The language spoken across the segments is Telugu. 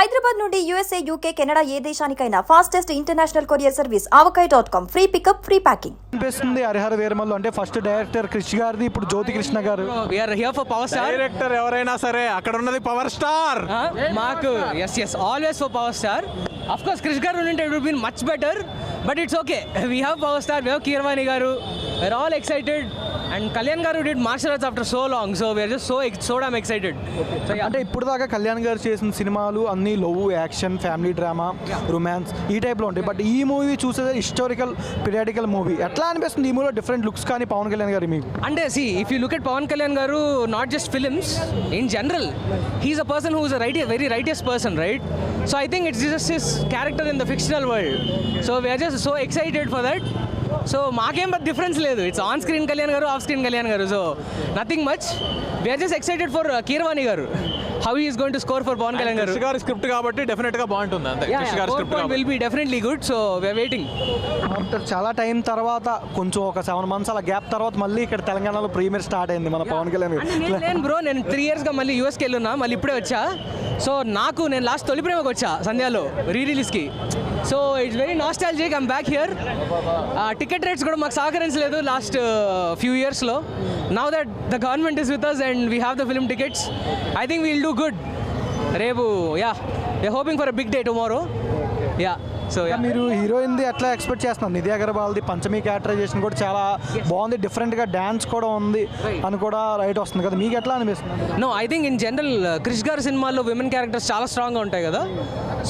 హైదరాబాద్ నుండి యూఎస్ఏ యూకే కెనడా ఏ దేశానికైనా fastest international courier service Avakai dot com free pickup free packing అనిపిస్తుంది హరిహర వీరమల్లు. అంటే ఫస్ట్ డైరెక్టర్ క్రిష్ గారిది ఇప్పుడు Jyothi Krishna garu. We're here for power star director ఎవరైనా సరే అక్కడ ఉన్నది పవర్ స్టార్ మాకు yes yes always for power star of course Krish garu ఉంటే it been much better but it's okay we have power star we have Keeravani garu. We're all excited and Kalyan garu did martial arts after so long so we're just so so damn excited so అంటే ఇప్పుడు దాకా కళ్యాణ్ గారు చేసిన సినిమాలు అన్ని love action family drama romance ఈ టైప్లో ఉంటాయి. బట్ ఈ మూవీ చూసేది హిస్టారికల్ పీరియాడికల్ మూవీ ఎట్లా అనిపిస్తుంది ఈ మూవీలో డిఫరెంట్ లుక్స్ కానీ పవన్ కళ్యాణ్ గారు మీకు? అంటే see if you look at Pavan Kalyan garu not just films in general he's a person who's right very righteous person right so I think it's just his character in the fictional world so we're just so excited for that so మాకేం పెద్ద డిఫరెన్స్ లేదు. ఇట్స్ ఆన్ స్క్రీన్ కళ్యాణ్ గారు off screen Kalyan garu. So nothing much we're just excited for Keeravani garu. How is going to score for Pavan Kalyan garu. Script కాబట్టి డెఫినెట్గా బాగుంటుంది అంతే. Will be definitely good so we're waiting after చాలా టైం తర్వాత కొంచెం ఒక సెవెన్ మంత్స్ అలా గ్యాప్ తర్వాత మళ్ళీ ఇక్కడ తెలంగాణలో ప్రీమియర్ స్టార్ట్ అయింది మన పవన్ కళ్యాణ్ గారు. బ్రో నేను త్రీ ఇయర్స్గా మళ్ళీ యూఎస్కి వెళ్ళున్నా. మళ్ళీ ఇప్పుడే వచ్చా. సో నాకు నేను లాస్ట్ తొలి ప్రేమకు వచ్చా సంధ్యాలో రీ రిలీజ్కి so it's very nostalgic I'm back here ticket rates కూడా మాకు సహకరించలేదు లాస్ట్ ఫ్యూ ఇయర్స్లో now that the government is with us and we have the film tickets I think we'll do good రేపు yeah we hoping for a big day tomorrow yeah so yeah మీరు హీరోయిన్ది ఎట్లా ఎక్స్పెక్ట్ చేస్తున్నారు? నిధి అగర్వాల్ది పంచమి క్యారెక్టరైజేషన్ కూడా చాలా బాగుంది. డిఫరెంట్గా డ్యాన్స్ కూడా ఉంది అని కూడా రైట్ వస్తుంది కదా. మీకు ఎట్లా అనిపిస్తుంది? No I think in general Krish గారి సినిమాల్లో విమెన్ క్యారెక్టర్స్ చాలా స్ట్రాంగ్గా ఉంటాయి కదా.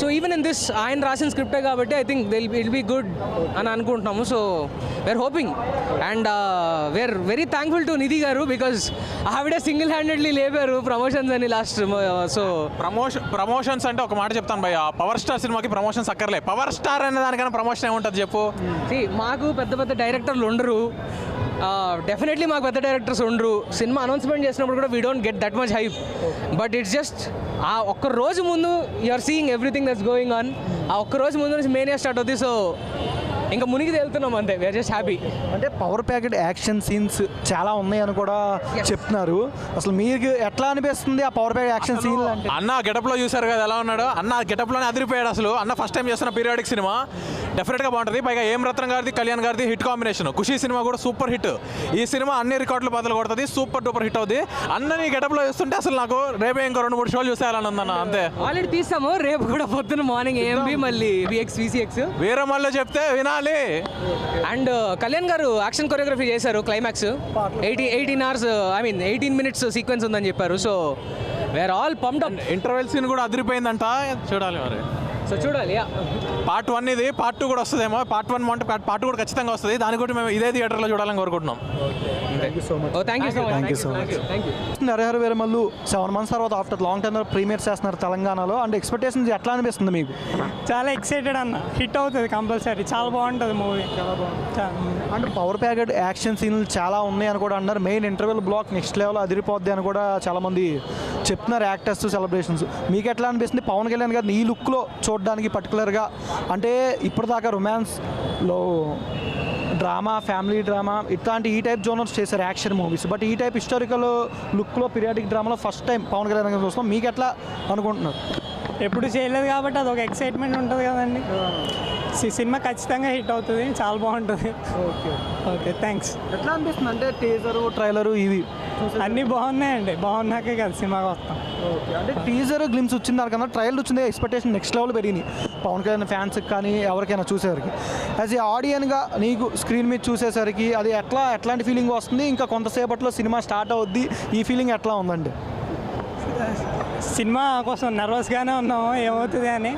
సో ఈవెన్ ఇన్ దిస్ ఆయన రాసిన స్క్రిప్టే కాబట్టి I think Dil will be good అని అనుకుంటున్నాము. So we're hoping and we're very thankful to Nidhi garu because ఆవిడే సింగిల్ హ్యాండెడ్లీ లేపారు ప్రమోషన్స్ అని లాస్ట్ సో ప్రమోషన్ ప్రమోషన్స్ అంటే ఒక మాట చెప్తాను భయ్య. పవర్ స్టార్ సినిమాకి ప్రమోషన్స్ అక్కర్లే. పవర్ స్టార్ అనే దానికన్నా ప్రమోషన్ ఏముంటుంది చెప్పు? మాకు పెద్ద పెద్ద డైరెక్టర్లు ఉండరు. డెఫినెట్లీ మాకు పెద్ద డైరెక్టర్స్ ఉండరు. సినిమా అనౌన్స్మెంట్ చేసినప్పుడు కూడా we don't get that much hype but it's just ఆ ఒక్క రోజు ముందు you are seeing everything that's going on ఆ ఒక్క రోజు ముందు నుంచి మేనియా స్టార్ట్ అవుతుంది సో ఇంకా మునిగి తేలుతున్నాం అంతే. వీఆర్ జస్ట్ హ్యాపీ అంటే పవర్ ప్యాకెట్ యాక్షన్ సీన్స్ చాలా ఉన్నాయి అని కూడా చెప్తున్నారు. అసలు మీకు ఎట్లా అనిపిస్తుంది ఆ పవర్ ప్యాకెట్ యాక్షన్ సీన్ అంటే? అన్న గెటప్లో చూసారు కదా ఎలా ఉన్నాడు? అన్న గెటప్లోనే అదిరిపోయాడు అసలు. అన్న ఫస్ట్ టైం చేస్తున్న పీరియాడిక్ సినిమా డెఫినెట్గా బాగుంటుంది. పైగా ఏం రత్నం గారిది కళ్యాణ్ గారిది హిట్ కాంబినేషన్ ఖుషి సినిమా కూడా సూపర్ హిట్ ఈ సినిమా అన్ని రికార్డులు బదులు కొడుతుంది సూపర్ డూపర్ హిట్ అవుతుంది అన్నని గెటప్లో చూస్తుంటే అసలు నాకు రేపే ఇంకో రెండు మూడు షోలు చూసేయాలని ఉందన్న అంతే. ఆల్రెడీ తీస్తాము రేపు కూడా పొద్దున్న మార్నింగ్ ఏఎంబి మళ్ళీ విఎక్స్ విసిఎక్స్ వేరే మళ్ళీ చెప్తే వినాలి and Kalyan garu action choreography చేశారు climax eighty eighteen hours I mean eighteen minutes sequence ఉందని చెప్పారు. So we're all pumped interval scene కూడా అదిరిపోయిందంట. చూడాలి మరి. సో చూడాలి యా పార్ట్ వన్ ఇది పార్ట్ టూ కూడా వస్తుందేమో. పార్ట్ వన్ అంటే పార్ట్ టూ కూడా ఖచ్చితంగా వస్తుంది. దాని కూడా మేము ఇదే థియేటర్లో చూడాలని కోరుకుంటున్నాం. ఓ thank you so much Thank you so much. Thank you Narahara Veeramallu seven months తర్వాత ఆఫ్టర్ లాంగ్ టైం ప్రీమియర్ చేస్తున్నారు తెలంగాణలో. అండ్ ఎక్స్పెక్టేషన్స్ ఎట్లా అనిపిస్తుంది మీకు? చాలా ఎక్సైటెడ్ అన్న. హిట్ అవుతుంది కంపల్సరీ చాలా బాగుంటుంది మూవీ అంటే పవర్ ప్యాకెట్ యాక్షన్ సీన్లు చాలా ఉన్నాయి అని కూడా అన్నారు. Main interval block next level అదిరిపోద్ది అని కూడా చాలా మంది చెప్తున్నారు యాక్టర్స్ సెలబ్రేషన్స్. మీకు ఎట్లా అనిపిస్తుంది? పవన్ కళ్యాణ్ గారిని ఈ లుక్లో చూడడానికి పర్టికులర్గా అంటే ఇప్పటిదాకా రొమాన్స్లో డ్రామా ఫ్యామిలీ డ్రామా ఇట్లాంటి ఈ టైప్ జోనర్స్ చేశారు యాక్షన్ మూవీస్. బట్ ఈ టైప్ హిస్టారికల్ లుక్లో పీరియాడిక్ డ్రామాలో ఫస్ట్ టైం పవన్ కళ్యాణ్ గారిని చూస్తాం మీకు ఎట్లా అనుకుంటున్నారు? ఎప్పుడు చేయలేదు కాబట్టి అది ఒక ఎక్సైట్మెంట్ ఉంటుంది కదండి. సినిమా ఖచ్చితంగా హిట్ అవుతుంది. చాలా బాగుంటుంది. ఓకే. ఓకే థ్యాంక్స్ ఎట్లా అనిపిస్తుంది? అంటే టీజరు ట్రైలరు ఇవి అన్నీ బాగున్నాయండి. బాగున్నాకే కదా సినిమాకి వస్తాం అంటే టీజర్ గ్లిమ్స్ వచ్చింది దానికన్నా ట్రయల్ వచ్చింది ఎక్స్పెక్టేషన్ నెక్స్ట్ లెవెల్ పెరిగినాయి పవన్ కళ్యాణ్ ఫ్యాన్స్కి కానీ ఎవరికైనా చూసేసరికి. యాజ్ ఏ ఆడియన్గా నీకు స్క్రీన్ మీద చూసేసరికి అది ఎట్లా ఎట్లాంటి ఫీలింగ్ వస్తుంది? ఇంకా కొంతసేపట్లో సినిమా స్టార్ట్ అవుద్ది. ఈ ఫీలింగ్ ఎట్లా ఉందండి? సినిమా కోసం నర్వస్గానే ఉన్నాము ఏమవుతుంది అని.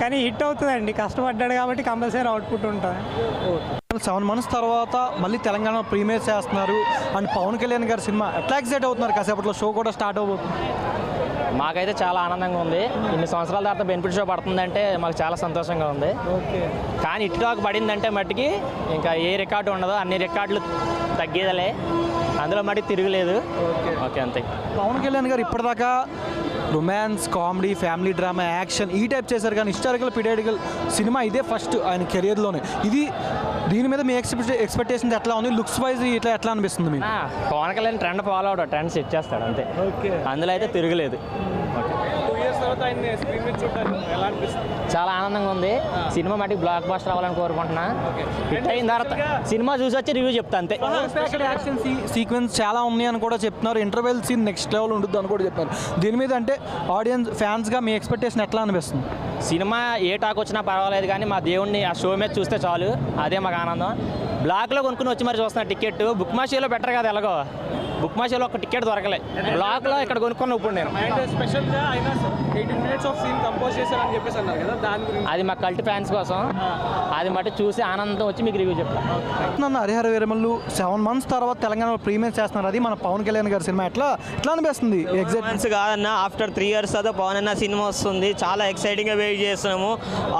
కానీ హిట్ అవుతుందండి. కష్టపడ్డాడు కాబట్టి కంపల్సరీ అవుట్పుట్ ఉంటుంది. సెవెన్ మంత్స్ తర్వాత మళ్ళీ తెలంగాణ ప్రీమియర్ చేస్తున్నారు. అండ్ పవన్ కళ్యాణ్ గారి సినిమా ఎట్లా ఎక్సైట్ అవుతున్నారు? కాసేపట్లో షో కూడా స్టార్ట్ అవబోతుంది మాకైతే చాలా ఆనందంగా ఉంది. ఇన్ని సంవత్సరాల తర్వాత బెనిఫిట్ షో పడుతుందంటే మాకు చాలా సంతోషంగా ఉంది. కానీ ఇటు టాక్ పడిందంటే మట్టికి ఇంకా ఏ రికార్డు ఉండదు అన్ని రికార్డులు తగ్గేదలే. అందులో మటుకు తిరగలేదు. ఓకే. అంతే. పవన్ కళ్యాణ్ గారు ఇప్పటిదాకా romance comedy family drama action ఈ టైప్ చేశారు కానీ హిస్టారికల్ పీరియాడికల్ సినిమా ఇదే ఫస్ట్ ఆయన కెరియర్లోనే ఇది దీని మీద మీ ఎక్స్పెక్టే ఎక్స్పెక్టేషన్స్ ఎట్లా ఉంది? లుక్స్ వైజ్ ఇట్లా ఎట్లా అనిపిస్తుంది మీకు? ఆ, పవన్ కళ్యాణ్ ట్రెండ్ ఫాలో అవడం ట్రెండ్ సెట్ చేస్తాడు అంతే. ఓకే అందులో అయితే తిరగలేదు. చాలా ఆనందంగా ఉంది. సినిమా మటుకు బ్లాక్ బాస్టర్ అవ్వాలని కోరుకుంటున్నా. హిట్ అయిన తర్వాత సినిమా చూసి వచ్చి రివ్యూ చెప్తా అంతే. యాక్షన్ సీక్వెన్స్ చాలా ఉన్నాయి అని కూడా చెప్తున్నారు. ఇంటర్వెల్ సీన్ నెక్స్ట్ లెవెల్ ఉంటుంది అని కూడా చెప్తున్నారు. దీని మీద అంటే ఆడియన్స్ ఫ్యాన్స్గా మీ ఎక్స్పెక్టేషన్ ఎట్లా అనిపిస్తుంది? సినిమా ఏ టాక్ వచ్చినా పర్వాలేదు కానీ మా దేవుడిని ఆ షో మీద చూస్తే చాలు. అదే మాకు ఆనందం. బ్లాక్లో కొనుక్కుని వచ్చి మరి చూస్తున్నా టికెట్ బుక్ మా షోలో బెటర్ కదా ఎలాగో. బుక్ మా షోలో ఒక టికెట్ దొరకలే. బ్లాక్లో ఇక్కడ కొనుక్కున్నా ఇప్పుడు నేను. స్పెషల్గా అయినా eighteen minutes of scene compose చేశారని చెప్పేసి అన్నారు కదా దాని గురించి. అది మా కల్ట్ ఫ్యాన్స్ కోసం. అది మటు చూసి ఆనందం వచ్చి మీకు రివ్యూ చెప్తాను నన్ను హరిహర వీరమల్లు సెవెన్ మంత్స్ తర్వాత తెలంగాణలో ప్రీమియర్ చేస్తున్నారు. అది మన పవన్ కళ్యాణ్ గారి సినిమా. ఎట్లా? ఎట్లా అనిపిస్తుంది? ఎగ్జాక్ట్ మంత్స్ కాదన్న ఆఫ్టర్ త్రీ ఇయర్స్ తర్వాత పవన్ అన్న సినిమా వస్తుంది. చాలా ఎక్సైటింగ్గా వెయిట్ చేస్తున్నాము.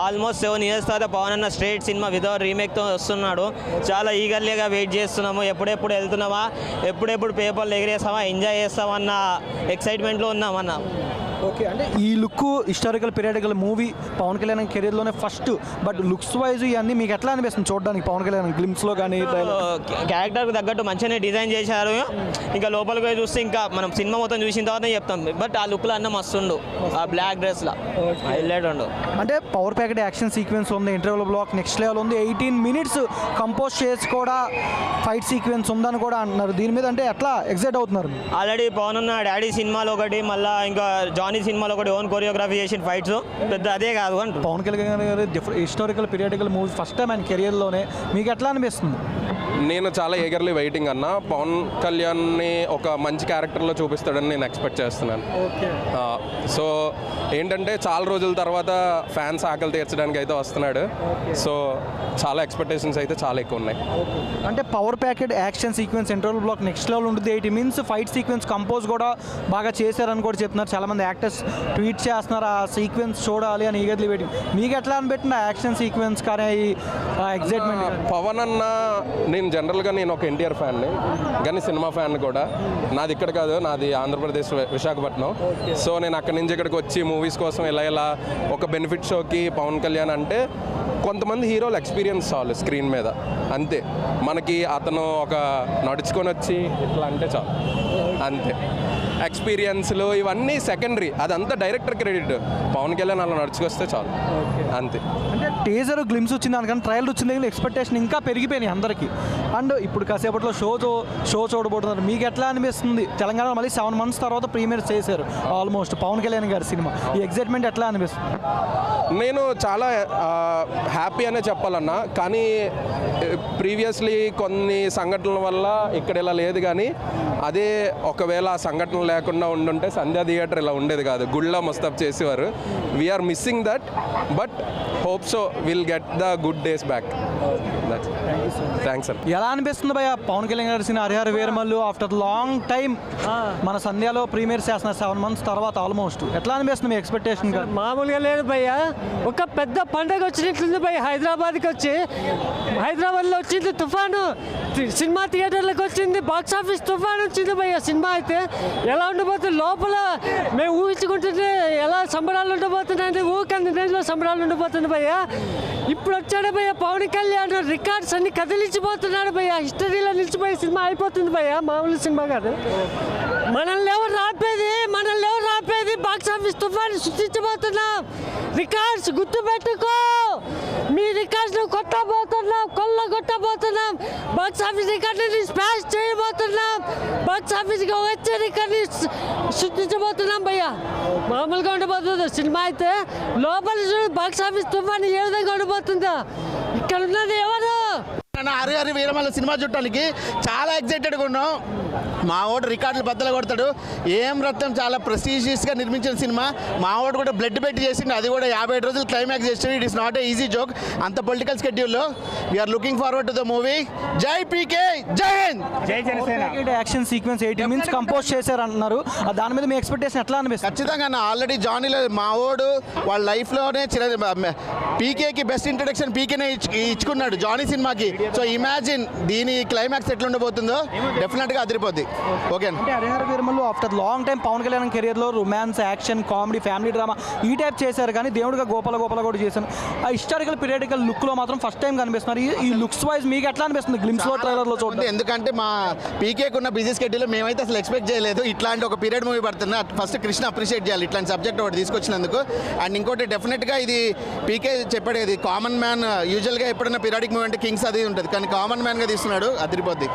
ఆల్మోస్ట్ సెవెన్ ఇయర్స్ తర్వాత పవన్ అన్న స్ట్రేట్ సినిమా వితౌట్ రీమేక్తో వస్తున్నాడు. చాలా ఈగర్లీగా వెయిట్ చేస్తున్నాము. ఎప్పుడెప్పుడు వెళ్తున్నామా? ఎప్పుడెప్పుడు చేపలు ఎగిరేస్తామా ఎంజాయ్ చేస్తామన్న ఎక్సైట్మెంట్లో ఉన్నామన్నా ఓకే అంటే ఈ look historical periodical movie Pawan Kalyan కెరీర్లోనే first but looks wise ఇవన్నీ మీకు ఎట్లా అనిపిస్తుంది చూడడానికి పవన్ కళ్యాణ్ గ్లిమ్స్లో కానీ క్యారెక్టర్కి తగ్గట్టు మంచిగానే డిజైన్ చేశారు. ఇంకా లోపలికి పోయి చూస్తే ఇంకా మనం సినిమా మొత్తం చూసిన తర్వాత చెప్తాం. బట్ ఆ లుక్లో అన్న మస్తుండు ఆ బ్లాక్ డ్రెస్లో హైలైట్ ఉండు. అంటే పవర్ ప్యాకెట్ యాక్షన్ సీక్వెన్స్ ఉంది ఇంటర్వల్ బ్లాక్ నెక్స్ట్ లెవెల్ ఉంది. ఎయిటీన్ మినిట్స్ కంపోజ్ చేసి కూడా ఫైట్ సీక్వెన్స్ ఉందని కూడా అంటున్నారు దీని మీద అంటే ఎట్లా ఎగ్జైట్ అవుతున్నారు? ఆల్రెడీ పవన్ ఉన్న డాడీ సినిమాలో ఒకటి మళ్ళీ ఇంకా జానీ సినిమాలో ఒకటి ఓన్ కొరియోగ్రఫీ చేసిన ఫైట్స్. పెద్ద అదే కాదు అంటారు పవన్ కళ్యాణ్ గారి different historical periodical movie first time ఆయన కెరియర్లోనే మీకు ఎట్లా అనిపిస్తుంది? నేను చాలా ఏగర్లీ వెయిటింగ్ అన్న. పవన్ కళ్యాణ్ని ఒక మంచి క్యారెక్టర్లో చూపిస్తాడని నేను ఎక్స్పెక్ట్ చేస్తున్నాను. సో ఏంటంటే చాలా రోజుల తర్వాత ఫ్యాన్స్ ఆకలి తీర్చడానికి అయితే వస్తున్నాడు. సో చాలా ఎక్స్పెక్టేషన్స్ అయితే చాలా ఎక్కువ ఉన్నాయి. అంటే power packet action sequence interval block next level ఉంటుంది. Eighty minutes fight sequence compose కూడా బాగా చేశారని కూడా చెప్తున్నారు. చాలా మంది యాక్టర్స్ ట్వీట్ చేస్తున్నారు? ఆ సీక్వెన్స్ చూడాలి అని ఈగర్లీ వెయిటింగ్ మీకు ఎట్లా అనిపెట్టిన యాక్షన్ సీక్వెన్స్ కానీ ఎగ్జైట్మెంట్ పవన్ అన్న నేను జనరల్గా నేను ఒక ఎన్టీఆర్ ఫ్యాన్ని కానీ సినిమా ఫ్యాన్ కూడా. నాది ఇక్కడ కాదు నాది ఆంధ్రప్రదేశ్ విశాఖపట్నం. సో నేను అక్కడి నుంచి ఇక్కడికి వచ్చి మూవీస్ కోసం ఇలా ఇలా ఒక బెనిఫిట్ షోకి పవన్ కళ్యాణ్ అంటే కొంతమంది హీరోలు ఎక్స్పీరియన్స్ చాలు స్క్రీన్ మీద. అంతే. మనకి అతను ఒక నడుచుకొని వచ్చి ఇట్లా అంటే చాలు. అంతే. ఎక్స్పీరియన్స్లు ఇవన్నీ సెకండరీ. అదంతా డైరెక్టర్ క్రెడిట్. పవన్ కళ్యాణ్ అలా నడుచుకొస్తే చాలు. అంతే. అంటే టీజర్ గ్లిమ్స్ వచ్చింది దానికన్నా ట్రయల్ వచ్చింది కానీ ఎక్స్పెక్టేషన్ ఇంకా పెరిగిపోయినాయి అందరికీ. అండ్ ఇప్పుడు కాసేపట్లో షో చూ- షో చూడబోతున్నారు. మీకు ఎట్లా అనిపిస్తుంది? తెలంగాణ మళ్ళీ సెవెన్ మంత్స్ తర్వాత ప్రీమియర్ చేశారు. ఆల్మోస్ట్ పవన్ కళ్యాణ్ గారి సినిమా. ఈ ఎగ్జైట్మెంట్ ఎట్లా అనిపిస్తుంది? నేను చాలా హ్యాపీ అనే చెప్పాలన్నా. కానీ ప్రీవియస్లీ కొన్ని సంఘటనల వల్ల ఇక్కడ ఇలా లేదు కానీ అదే ఒకవేళ ఆ సంఘటన లేకుండా ఉండుంటే సంధ్యా థియేటర్ ఇలా ఉండేది కాదు. గుళ్ళ ముస్తఫ్ చేసేవారు. We're missing that but hope so will get the good days back thanks sir ఎలా అనిపిస్తుంది భయ పవన్ కళ్యాణ్ గారి cinema Harihara Veeramallu after long time మన సంధ్యాలో ప్రీమియర్ చేస్తున్నారు సెవెన్ మంత్స్ తర్వాత ఆల్మోస్ట్ ఎట్లా అనిపిస్తుంది మీ ఎక్స్పెక్టేషన్ మామూలుగా లేదు భయ్య. ఒక పెద్ద పండగ వచ్చినట్లుంది భయ్య హైదరాబాద్కి వచ్చి. హైదరాబాద్లో వచ్చింది తుఫాను. సినిమా థియేటర్లకు వచ్చింది బాక్స్ ఆఫీస్ తుఫాను వచ్చింది భయ్య సినిమా అయితే. ఎలా ఉండబోతుంది లోపల మేము ఊహించుకుంటుంటే ఎలా సంబరాలు ఉండబోతున్నాయంటే ఊకంది దేంట్లో సంబరాలు ఉండబోతుంది భయ్య. ఇప్పుడు వచ్చాడు భయ్య. పవన్ కళ్యాణ్ రికార్డ్స్ అన్ని కదిలించిపోతున్నాడు భయ్య. హిస్టరీలో నిలిచిపోయే సినిమా అయిపోతుంది భయ్య మామూలు సినిమా కాదు. మనల్ని ఎవరు రాపేది మనల్ని ఎవరు ఇది బాక్స్ ఆఫీస్ తుఫాను సృష్టించబోతున్నాం. రికార్డ్స్ గుర్తు పెట్టుకో మీ రికార్డ్స్ కొట్టబోతున్నాం కొల్ల కొట్టబోతున్నాం బాక్స్ ఆఫీస్ రికార్డుని స్మాష్ చేయబోతున్నాం. బాక్స్ ఆఫీస్కి వచ్చే రికార్డుని సృష్టించబోతున్నాం భయ్యా. మామూలుగా ఉండబోతుంది. సినిమా అయితే లోపల బాక్స్ ఆఫీస్ తుఫాను ఏ విధంగా ఉండబోతుందో. ఇక్కడ ఉన్న నా హరి హరి వీరమల్ల సినిమా చూడటానికి చాలా ఎక్సైటెడ్గా ఉన్నాం. మా ఓడు రికార్డులు బద్దలు కొడతాడు. ఏం రత్నం చాలా ప్రెస్టీజియస్గా నిర్మించిన సినిమా. మా ఓడు కూడా బ్లడ్ పెట్టి చేసిండు. అది కూడా యాభై ఐదు రోజులు క్లైమాక్స్ చేసిండు. It is not a easy joke అంత political స్కెడ్యూల్లో we're looking forward to the movie జై పీకే జై హింద్ జై Janasena. Action sequence eighty minutes compose చేశారు అంటున్నారు దాని మీద మీ ఎక్స్పెక్టేషన్ ఎట్లా అనిపిస్తుంది? ఖచ్చితంగా నా ఆల్రెడీ జానీలో మా ఓడు వాళ్ళ లైఫ్లోనే చిర పీకేకి బెస్ట్ ఇంట్రడక్షన్ పీకేనే ఇచ్చుకున్నాడు. జానీ సినిమాకి. సో ఇమాజిన్ దీని క్లైమాక్స్ ఎట్లా ఉండబోతుందో డెఫినెట్గా అదిరిపోద్ది. ఓకే అంటే Harihara Veeramallu after long time Pavan Kalyan కెరియర్లో romance action comedy family drama ఈ టైప్ చేశారు కానీ దేవుడిగా గోపాల గోపాల కూడా చేశాను ఆ హిస్టారికల్ పీరియడికల్ లుక్లో మాత్రం ఫస్ట్ టైం కనిపిస్తున్నారు. ఈ- లుక్స్ వైజ్ మీకు ఎట్లా అనిపిస్తుంది? గ్లిమ్స్లో ట్రైలర్లో ఉంది. చూడండి? ఎందుకంటే మా పీకేకి ఉన్న బిజీ స్కెడ్యూల్ మేమైతే అసలు ఎక్స్పెక్ట్ చేయలేదు. ఇట్లాంటి ఒక పీరియడ్ మూవీ పడుతుంది. ఫస్ట్ కృష్ణ అప్రిషియేట్ చేయాలి. ఇట్లాంటి సబ్జెక్ట్ ఒకటి తీసుకొచ్చినందుకు. అండ్ ఇంకోటి డెఫినెట్గా ఇది పీకే చెప్పాడు ఇది కామన్ మ్యాన్ యూజువల్గా ఎప్పుడైనా పీరియాడిక్ మూవీ అంటే కింగ్స్ అది ఉంటుంది. కానీ కామన్ మ్యాన్గా తీస్తున్నాడు అదిరిపోద్ది.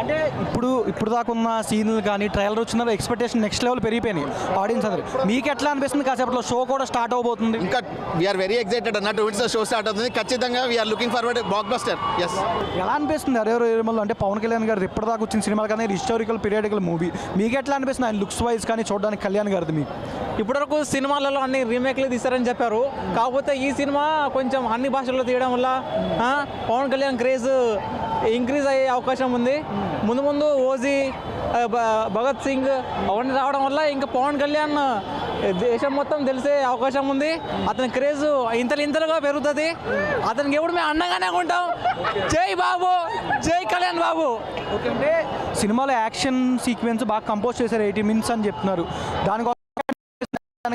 అంటే ఇప్పుడు ఇప్పుడు దాకా ఉన్న సీన్లు కానీ ట్రైలర్ వచ్చిన ఎక్స్పెక్టేషన్ నెక్స్ట్ లెవెల్ పెరిగిపోయినాయి ఆడియన్స్ అందరు. మీకు ఎట్లా అనిపిస్తుంది కాసేపట్లో? షో కూడా స్టార్ట్ అవబోతుంది. ఇంకా వీఆర్ వెరీ ఎక్సైటెడ్ అన్న టూ షో స్టార్ట్ అవుతుంది. ఖచ్చితంగా we're looking forward blockbuster yes ఎలా అనిపిస్తుంది హరిహర వీరమల్లు అంటే పవన్ కళ్యాణ్ గారు ఇప్పటిదాకా వచ్చిన సినిమాలు కానీ హిస్టారికల్ పీరియడికల్ మూవీ మీకు ఎట్లా అనిపిస్తుంది? ఆయన లుక్స్ వైజ్ కానీ చూడడానికి కళ్యాణ్ గారిది మీకు? ఇప్పటివరకు సినిమాలలో అన్ని రీమేక్లు తీశారని చెప్పారు. కాకపోతే ఈ సినిమా కొంచెం అన్ని భాషల్లో తీయడం వల్ల పవన్ కళ్యాణ్ క్రేజ్ ఇంక్రీజ్ అయ్యే అవకాశం ఉంది. ముందు ముందు ఓజీ భ- భగత్ సింగ్ అవన్నీ రావడం వల్ల ఇంకా పవన్ కళ్యాణ్ దేశం మొత్తం తెలిసే అవకాశం ఉంది. అతని క్రేజ్ ఇంతలు ఇంతలుగా పెరుగుతుంది. అతనికి ఎప్పుడు మేము అండగానే ఉంటాం. జై బాబు జై కళ్యాణ్ బాబు. ఓకే అంటే సినిమాలో యాక్షన్ సీక్వెన్స్ బాగా కంపోజ్ చేశారు ఎయిటీ మినిట్స్ అని చెప్తున్నారు. దానికోసం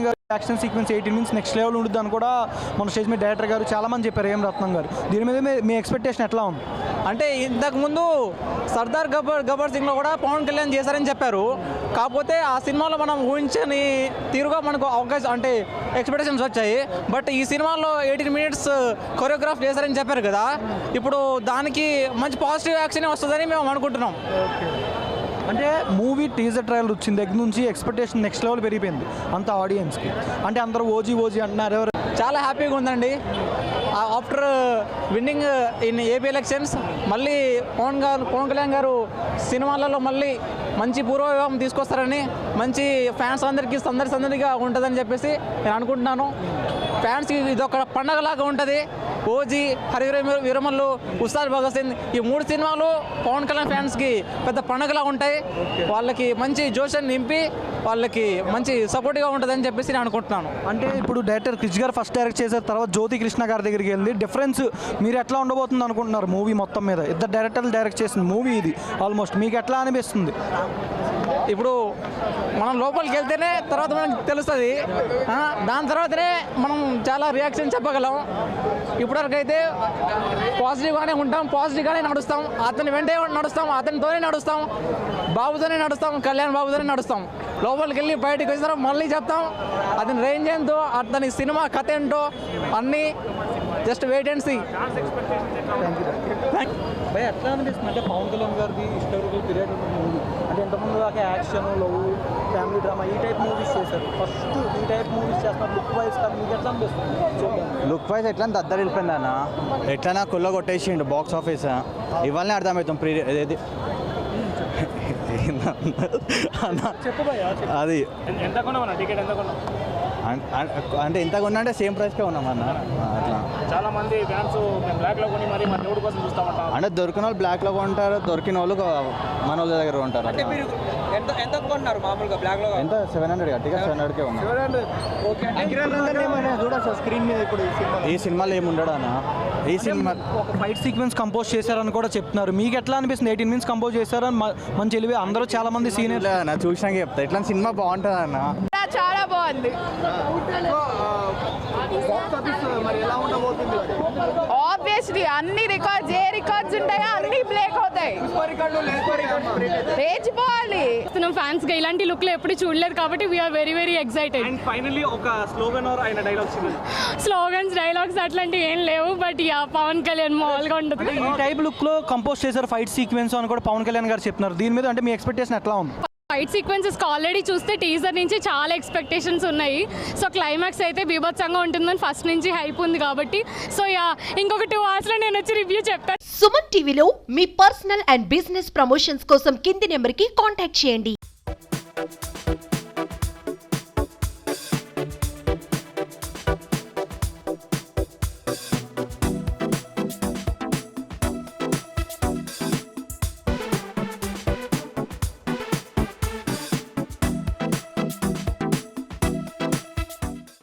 action sequence eighty minutes next level ఉంటుంది అని కూడా మన స్టేజ్ మీద డైరెక్టర్ గారు చాలా మంది చెప్పారు ఏం రత్నం గారు. దీని మీద మీ- ఎక్స్పెక్టేషన్ ఎట్లా ఉంది? అంటే ఇంతకు ముందు సర్దార్ గబ్బర్ గబ్బర్ సింగ్లో కూడా పవన్ కళ్యాణ్ చేశారని చెప్పారు. కాకపోతే ఆ సినిమాలో మనం ఊహించని తీరుగా మనకు అవకాశం అంటే ఎక్స్పెక్టేషన్స్ వచ్చాయి. బట్ ఈ సినిమాలో ఎయిటీన్ మినిట్స్ కొరియోగ్రాఫ్ చేశారని చెప్పారు కదా. ఇప్పుడు దానికి మంచి పాజిటివ్ యాక్షన్ వస్తుందని మేము అనుకుంటున్నాం. అంటే మూవీ టీజర్ ట్రయల్ వచ్చిన దగ్గర నుంచి ఎక్స్పెక్టేషన్ నెక్స్ట్ లెవెల్ పెరిగిపోయింది అంత ఆడియన్స్కి అంటే అందరూ ఓజీ ఓజీ అంటున్నారు ఎవరు? చాలా హ్యాపీగా ఉందండి. After winning in AP elections మళ్ళీ పవన్ గారు పవన్ కళ్యాణ్ గారు సినిమాలలో మళ్ళీ మంచి పూర్వవివాహం తీసుకొస్తారని మంచి ఫ్యాన్స్ అందరికీ సందడి సందడిగా ఉంటుందని చెప్పేసి నేను అనుకుంటున్నాను. ఫ్యాన్స్కి ఇది ఒక పండగలాగా ఉంటుంది. ఓజీ హరివీర వీరమల్లు ఉస్తాద్ భగత్ సింగ్ ఈ మూడు సినిమాలు పవన్ కళ్యాణ్ ఫ్యాన్స్కి పెద్ద పండగలా ఉంటాయి. వాళ్ళకి మంచి జోషన్ నింపి వాళ్ళకి మంచి సపోర్ట్గా ఉంటుందని చెప్పేసి నేను అనుకుంటున్నాను. అంటే ఇప్పుడు డైరెక్టర్ క్రిష్ గారు ఫస్ట్ డైరెక్ట్ చేసిన తర్వాత జ్యోతి కృష్ణ గారి దగ్గరికి వెళ్ళి డిఫరెన్స్ మీరు ఎట్లా ఉండబోతుంది అనుకుంటున్నారు మూవీ మొత్తం మీద? ఇద్దరు డైరెక్టర్లు డైరెక్ట్ చేసిన మూవీ ఇది ఆల్మోస్ట్ మీకు ఎట్లా అనిపిస్తుంది? ఇప్పుడు మనం లోపలికి వెళ్తేనే తర్వాత మనకు తెలుస్తుంది. దాని తర్వాతనే మనం చాలా రియాక్షన్ చెప్పగలం. ఇప్పటివరకు అయితే పాజిటివ్గానే ఉంటాం పాజిటివ్గానే నడుస్తాం. అతని వెంటే నడుస్తాం అతనితోనే నడుస్తాం బాబుతోనే నడుస్తాం కళ్యాణ్ బాబుతోనే నడుస్తాం. లోపలికి వెళ్ళి బయటకు వచ్చిన మళ్ళీ చెప్తాం అతని రేంజ్ ఏంటో అతని సినిమా కథ ఏంటో అన్నీ జస్ట్ వెయిట్ అండ్ సీ ఎట్లా అనిపిస్తుంది? అంటే పవన్ కళ్యాణ్ గారిది హిస్టారికల్ పీరియడ్ అంటే ఇంతకుముందు దాకా యాక్షన్ లవ్ ఈ టైప్ మూవీస్ చేశారు. ఫస్ట్ ఈ టైప్ మూవీస్ చేస్తున్నారు లుక్ వైజ్ కానీ మీకు ఎట్లా అనిపిస్తుంది? లుక్ వైజ్ ఎట్లా దద్దరు వెళ్ళిపోయింది అన్న ఎట్లనా కుల్ల కొట్టేసిండు బాక్స్ ఆఫీస్ ఇవాళనే అర్థమవుతాం ప్రీ ఏది అది. అన్- అన్- అంటే ఎంత కొన్నా అంటే సేమ్ ప్రైస్కే ఉన్నాం అన్న. అట్లా. చాలా మంది ఫ్యాన్స్ మేము బ్లాక్లో కొని మరి మన దేవుడి కోసం చూస్తామంటాం అంటే దొరికిన వాళ్ళు బ్లాక్లో కొంటారు దొరికిన వాళ్ళు మన వాళ్ళ దగ్గర ఉంటారు అట్లా. ఎంత ఎంత కొన్నారు మామూలుగా బ్లాక్లో ఎంత? సెవెన్ హండ్రెడ్ గట్టిగా సెవెన్ హండ్రెడ్కే ఉన్నాం చూడొచ్చు? స్క్రీన్ మీద ఇప్పుడు ఈ సినిమా ఈ సినిమాలో ఏమి ఉండడు అన్న? ఈ సినిమా ఒక ఫైట్ సీక్వెన్స్ కంపోజ్ చేశారని కూడా చెప్తున్నారు. మీకు ఎట్లా అనిపిస్తుంది? ఎయిటీన్ మినిట్స్ కంపోజ్ చేశారని మంచి తెలివి. అందరూ చాలా మంది సీనియర్ అన్న చూసినాక చెప్తా. ఇట్లా సినిమా బాగుంటుంది అన్న చాలా బాగుంది. ఆబ్వియస్లీ అన్ని రికార్డ్స్ ఏ రికార్డ్స్ ఉంటాయో అన్ని బ్రేక్ అవుతాయి. లేచిపోవాలి. ఫ్యాన్స్గా. ఇలాంటి లుక్లో ఎప్పుడు చూడలేదు కాబట్టి we're very very excited and finally ఒక స్లోగన్ ఆర్ ఆయన డైలాగ్స్ స్లోగన్స్ డైలాగ్స్ అట్లాంటివి ఏం లేవు బట్ యా పవన్ కళ్యాణ్ మామూలుగా ఉంటుంది ఈ టైప్ లుక్లో కంపోజ్ చేశారు ఫైట్ సీక్వెన్స్ అని కూడా పవన్ కళ్యాణ్ గారు చెప్తున్నారు దీని మీద అంటే మీ ఎక్స్పెక్టేషన్ ఎట్లా ఉంది? ఫైట్ సీక్వెన్సెస్ ఆల్రెడీ చూస్తే టీజర్ నుంచి చాలా ఎక్స్పెక్టేషన్స్ ఉన్నాయి. సో క్లైమాక్స్ అయితే బీభత్సంగా ఉంటుందని ఫస్ట్ నుంచి హైప్ ఉంది కాబట్టి. సో యా ఇంకొక టూ అవర్స్లో నేను వచ్చి రివ్యూ చెప్తాను సుమన్ టీవీలో మీ పర్సనల్ అండ్ బిజినెస్ ప్రమోషన్స్ కోసం కింది నెంబర్కి కాంటాక్ట్ చేయండి.